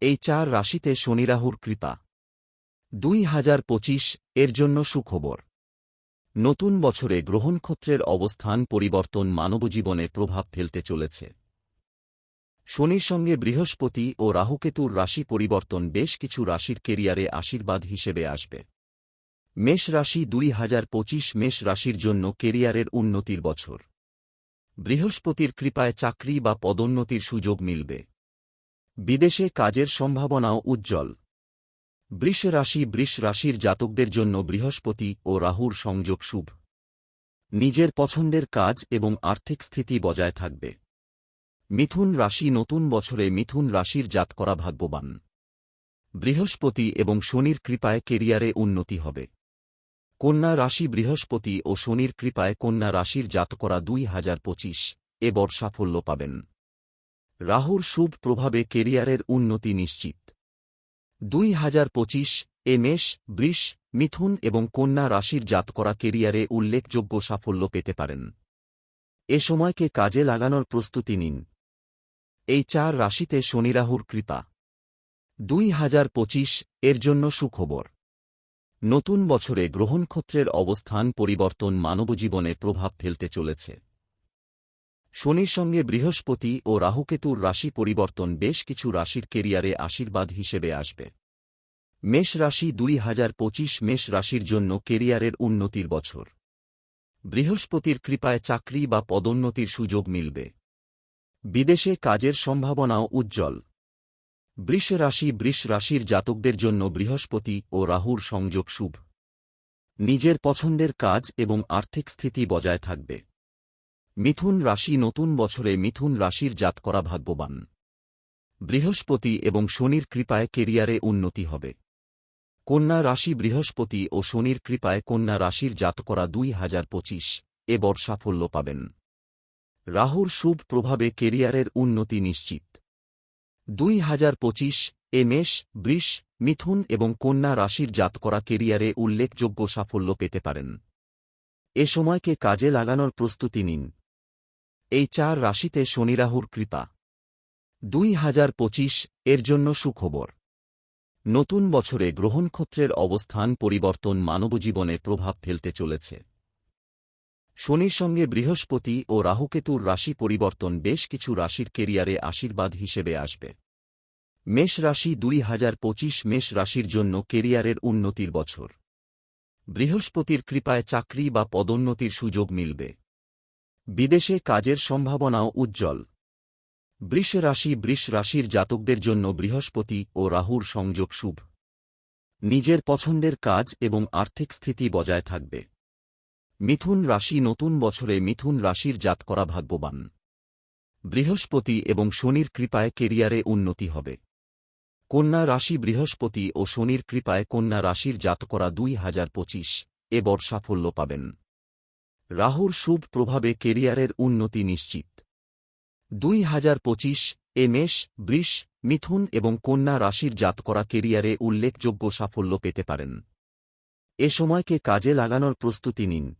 এই চার রাশিতে শনিরাহুর কৃপা। দুই হাজার পঁচিশ এর জন্য সুখবর। নতুন বছরে গ্রহণক্ষত্রের অবস্থান পরিবর্তন মানবজীবনে প্রভাব ফেলতে চলেছে। শনির সঙ্গে বৃহস্পতি ও রাহুকেতুর রাশি পরিবর্তন বেশ কিছু রাশির কেরিয়ারে আশীর্বাদ হিসেবে আসবে। মেষ রাশি দুই হাজার পঁচিশ মেষ রাশির জন্য কেরিয়ারের উন্নতির বছর। বৃহস্পতির কৃপায় চাকরি বা পদোন্নতির সুযোগ মিলবে। বিদেশে কাজের সম্ভাবনাও উজ্জ্বল। বৃষ রাশি বৃষ রাশির জাতকদের জন্য বৃহস্পতি ও রাহুর সংযোগ শুভ। নিজের পছন্দের কাজ এবং আর্থিক স্থিতি বজায় থাকবে। মিথুন রাশি নতুন বছরে মিথুন রাশির জাত করা ভাগ্যবান। বৃহস্পতি এবং শনির কৃপায় কেরিয়ারে উন্নতি হবে। কন্যা রাশি বৃহস্পতি ও শনির কৃপায় কন্যা রাশির জাত করা দুই হাজার পঁচিশ এবার সাফল্য পাবেন। রাহুর শুভ প্রভাবে কেরিয়ারের উন্নতি নিশ্চিত। দুই হাজার পঁচিশ, এ মেষ, বৃষ, মিথুন এবং কন্যা রাশির জাত করা কেরিয়ারে উল্লেখযোগ্য সাফল্য পেতে পারেন। এ সময়কে কাজে লাগানোর প্রস্তুতি নিন। এই চার রাশিতে শনিরাহুর কৃপা। দুই হাজার পঁচিশ, এর জন্য সুখবর। নতুন বছরে গ্রহণক্ষত্রের অবস্থান পরিবর্তন মানবজীবনে প্রভাব ফেলতে চলেছে। শনির সঙ্গে বৃহস্পতি ও রাহুকেতুর রাশি পরিবর্তন বেশ কিছু রাশির কেরিয়ারে আশীর্বাদ হিসেবে আসবে। মেষ রাশি দুই হাজার পঁচিশ মেষ রাশির জন্য কেরিয়ারের উন্নতির বছর। বৃহস্পতির কৃপায় চাকরি বা পদোন্নতির সুযোগ মিলবে। বিদেশে কাজের সম্ভাবনাও উজ্জ্বল। বৃষ রাশি বৃষ রাশির জাতকদের জন্য বৃহস্পতি ও রাহুর সংযোগ শুভ। নিজের পছন্দের কাজ এবং আর্থিক স্থিতি বজায় থাকবে। মিথুন রাশি নতুন বছরে মিথুন রাশির জাত করা ভাগ্যবান। বৃহস্পতি এবং শনির কৃপায় কেরিয়ারে উন্নতি হবে। কন্যা রাশি বৃহস্পতি ও শনির কৃপায় কন্যা রাশির জাত করা দুই হাজার পঁচিশ এবার সাফল্য পাবেন। রাহুর শুভ প্রভাবে কেরিয়ারের উন্নতি নিশ্চিত। দুই হাজার পঁচিশ এ মেষ, বৃষ, মিথুন এবং কন্যা রাশির জাত করা কেরিয়ারে উল্লেখযোগ্য সাফল্য পেতে পারেন। এ সময়কে কাজে লাগানোর প্রস্তুতি নিন। এই চার রাশিতে শনিরাহুর কৃপা। দুই হাজার পঁচিশ এর জন্য সুখবর। নতুন বছরে গ্রহণক্ষত্রের অবস্থান পরিবর্তন মানবজীবনে প্রভাব ফেলতে চলেছে। শনির সঙ্গে বৃহস্পতি ও রাহুকেতুর রাশি পরিবর্তন বেশ কিছু রাশির কেরিয়ারে আশীর্বাদ হিসেবে আসবে। মেষ রাশি দুই হাজার পঁচিশ মেষ রাশির জন্য কেরিয়ারের উন্নতির বছর। বৃহস্পতির কৃপায় চাকরি বা পদোন্নতির সুযোগ মিলবে। বিদেশে কাজের সম্ভাবনাও উজ্জ্বল। বৃষ রাশি বৃষ রাশির জাতকদের জন্য বৃহস্পতি ও রাহুর সংযোগ শুভ। নিজের পছন্দের কাজ এবং আর্থিক স্থিতি বজায় থাকবে। মিথুন রাশি নতুন বছরে মিথুন রাশির জাত করা ভাগ্যবান। বৃহস্পতি এবং শনির কৃপায় কেরিয়ারে উন্নতি হবে। কন্যা রাশি বৃহস্পতি ও শনির কৃপায় কন্যা রাশির জাত করা দুই হাজার পঁচিশ এবার সাফল্য পাবেন। রাহুর শুভ প্রভাবে কেরিয়ারের উন্নতি নিশ্চিত। দুই হাজার পঁচিশ, এ মেষ, বৃষ, মিথুন এবং কন্যা রাশির জাত করা কেরিয়ারে উল্লেখযোগ্য সাফল্য পেতে পারেন। এ সময়কে কাজে লাগানোর প্রস্তুতি নিন।